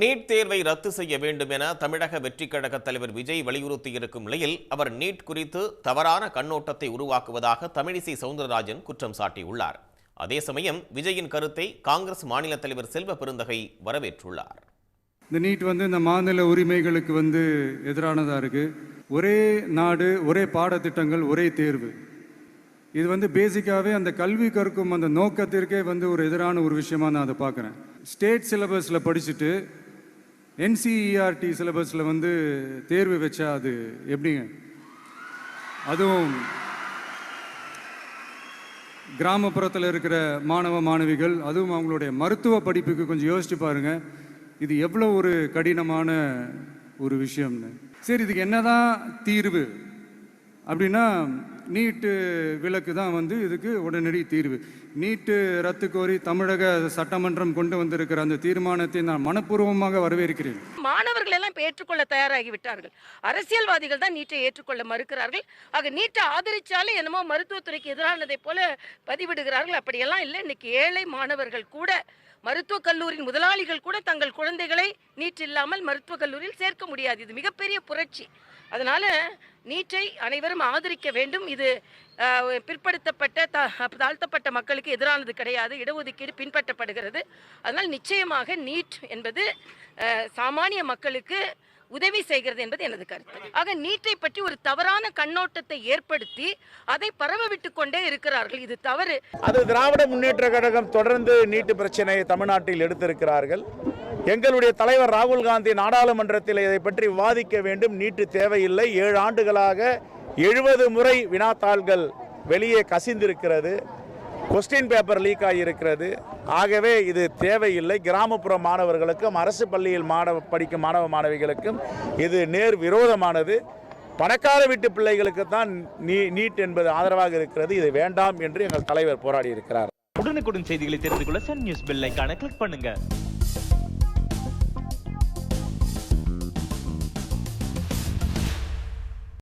NEET தேர்வை ரத்து செய்ய வேண்டும் என தமிழக வெற்றிக் கழக தலைவர் விஜய் வலியுறுத்தியிருக்கும் நிலையில் அவர் நீட் குறித்து தவறான கண்ணோட்டத்தை உருவாக்குவதாக தமிழிசை சவுந்தரராஜன் குற்றம் சாட்டியுள்ளார். அதே சமயம் விஜயின் கருத்தை காங்கிரஸ் மாநில தலைவர் செல்வ பெருந்தகை வரவேற்றுள்ளார். இந்த நீட் வந்து இந்த மாநில உரிமைகளுக்கு வந்து எதிரானதாக இருக்குது ஒரே நாடு ஒரே பாடத்திட்டங்கள் ஒரே தேர்வு. இது வந்து பேசிக்காகவே அந்த கல்வி கற்கும் அந்த நோக்கத்திற்கே வந்து ஒரு எதிரான ஒரு விஷயமா நான் அதை பார்க்குறேன். ஸ்டேட் சிலபஸில் படிச்சுட்டு என்சிஇஆர்டி சிலபஸில் வந்து தேர்வு வச்சா அது எப்படிங்க? அதுவும் கிராமப்புறத்தில் இருக்கிற மாணவ மாணவிகள் அதுவும் அவங்களுடைய மருத்துவ படிப்புக்கு கொஞ்சம் யோசிச்சு பாருங்க. இது எவ்வளோ ஒரு கடினமான ஒரு விஷயம்னு. சரி இதுக்கு என்னதான் தீர்வு? அப்படின்னா நீட்டு விலக்கு தான் வந்து இதுக்கு உடனடி தீர்வு. நீட்டு ரத்து கோரி தமிழக சட்டமன்றம் கொண்டு வந்திருக்கிற அந்த தீர்மானத்தை நான் மனப்பூர்வமாக வரவேற்கிறேன். மாணவர்கள் எல்லாம் ஏற்றுக்கொள்ள தயாராகி விட்டார்கள். அரசியல்வாதிகள் தான் நீட்டை ஏற்றுக்கொள்ள மறுக்கிறார்கள். ஆக நீட்டை ஆதரிச்சாலே என்னமோ மருத்துவத்துறைக்கு எதிரானதை போல பதிவிடுகிறார்கள். அப்படியெல்லாம் இல்லை. இன்னைக்கு ஏழை மாணவர்கள் கூட மருத்துவக் கல்லூரியின் முதலாளிகள் கூட தங்கள் குழந்தைகளை நீட் இல்லாமல் மருத்துவக் கல்லூரியில் சேர்க்க முடியாது. இது மிகப்பெரிய புரட்சி. அதனால நீட்டை அனைவரும் ஆதரிக்க வேண்டும். இது பிற்படுத்தப்பட்ட தா- தாழ்த்தப்பட்ட மக்களுக்கு எதிரானது கிடையாது. இடஒதுக்கீடு பின்பற்றப்படுகிறது. அதனால் நிச்சயமாக நீட் என்பது சாமானிய மக்களுக்கு உதவி செய்கிறது என்பது எனது கருத்து. ஆக நீட்டை பற்றி ஒரு தவறான கண்ணோட்டத்தை ஏற்படுத்தி அதை பரவ விட்டு கொண்டே இருக்கிறார்கள். இது தவறு. அது திராவிட முன்னேற்ற கழகம் தொடர்ந்து நீட்டு பிரச்சனையை தமிழ்நாட்டில் எடுத்திருக்கிறார்கள். எங்களுடைய தலைவர் ராகுல் காந்தி நாடாளுமன்றத்தில் இதை பற்றி விவாதிக்க வேண்டும். நீட்டு தேவையில்லை. ஏழு ஆண்டுகளாக எழுபது முறை வினாத்தாள்கள் வெளியே கசிந்திருக்கிறது. கொஸ்டின் பேப்பர் லீக் ஆகியிருக்கிறது. ஆகவே இது தேவையில்லை. கிராமப்புற மாணவர்களுக்கும் அரசு பள்ளியில் மாணவ படிக்கும் மாணவ மாணவிகளுக்கும் இது நேர் விரோதமானது. பணக்கார வீட்டு பிள்ளைகளுக்கு தான் நீ நீட் என்பது ஆதரவாக இருக்கிறது. இது வேண்டாம் என்று எங்கள் தலைவர் போராடி இருக்கிறார் உடனுக்குடன் செய்திகளை தெரிந்து கொள்ள சன் நியூஸ் பெல்லைக்கான கிளிக் பண்ணுங்க.